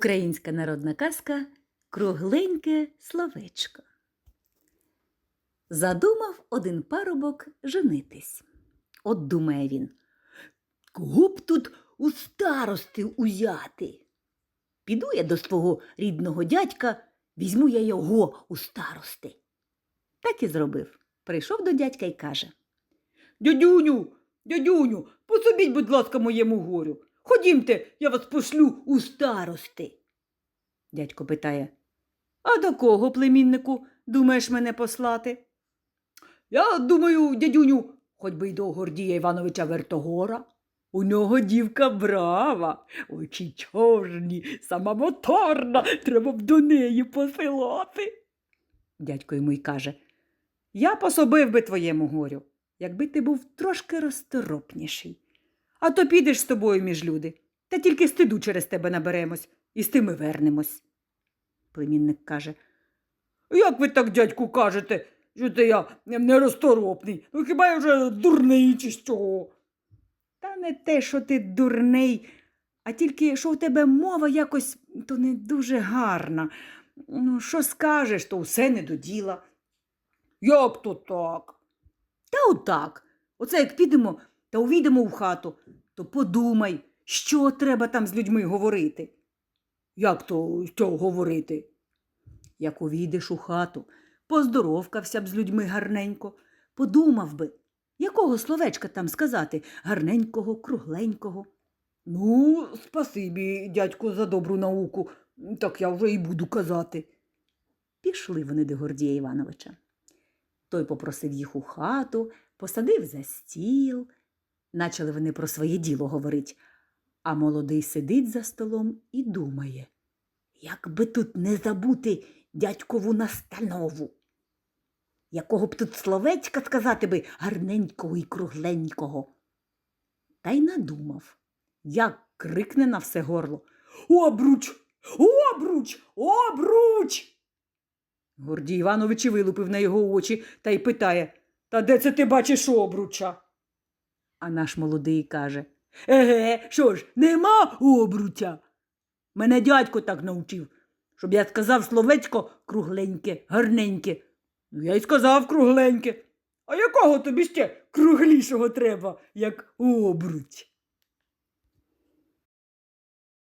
Українська народна казка Кругленьке словечко. Задумав один парубок женитись. От думає він. Кого б тут у старости узяти? Піду я до свого рідного дядька, візьму я його у старости. Так і зробив. Прийшов до дядька і каже. Дядюню, дядюню, пособіть, будь ласка, моєму горю. Ходімте, я вас пошлю у старости. Дядько питає. А до кого, племіннику, думаєш мене послати? Я думаю, дядюню, хоч би й до Гордія Івановича Вертогора. У нього дівка брава, очі чорні, сама моторна, треба б до неї посилати. Дядько йому й каже. Я пособив би твоєму горю, якби ти був трошки розторопніший. А то підеш з тобою між люди, та тільки стиду через тебе наберемось, і з тими вернемось. Племінник каже. Як ви так, дядьку, кажете, що це я неросторопний? Ну хіба я вже дурний чи що? Та не те, що ти дурний, а тільки що у тебе мова якось то не дуже гарна. Ну, що скажеш, то все не до діла. Як то так? Та отак. Оце як підемо та увійдемо в хату, то подумай, що треба там з людьми говорити. Як то що говорити? Як увійдеш у хату, поздоровкався б з людьми гарненько, подумав би, якого словечка там сказати гарненького, кругленького. Ну, спасибі, дядьку, за добру науку. Так я вже і буду казати. Пішли вони до Гордія Івановича. Той попросив їх у хату, посадив за стіл. Начали вони про своє діло говорить, а молодий сидить за столом і думає, як би тут не забути дядькову настанову. Якого б тут словечка сказати би гарненького і кругленького. Та й надумав, як крикне на все горло. Обруч! Обруч! Обруч! Гордій Іванович і вилупив на його очі та й питає, Та де це ти бачиш обруча? А наш молодий каже. Еге, що ж, нема обруча? Мене дядько так навчив, щоб я сказав словечко кругленьке, гарненьке. Ну, я й сказав кругленьке. А якого тобі ще круглішого треба, як обруч?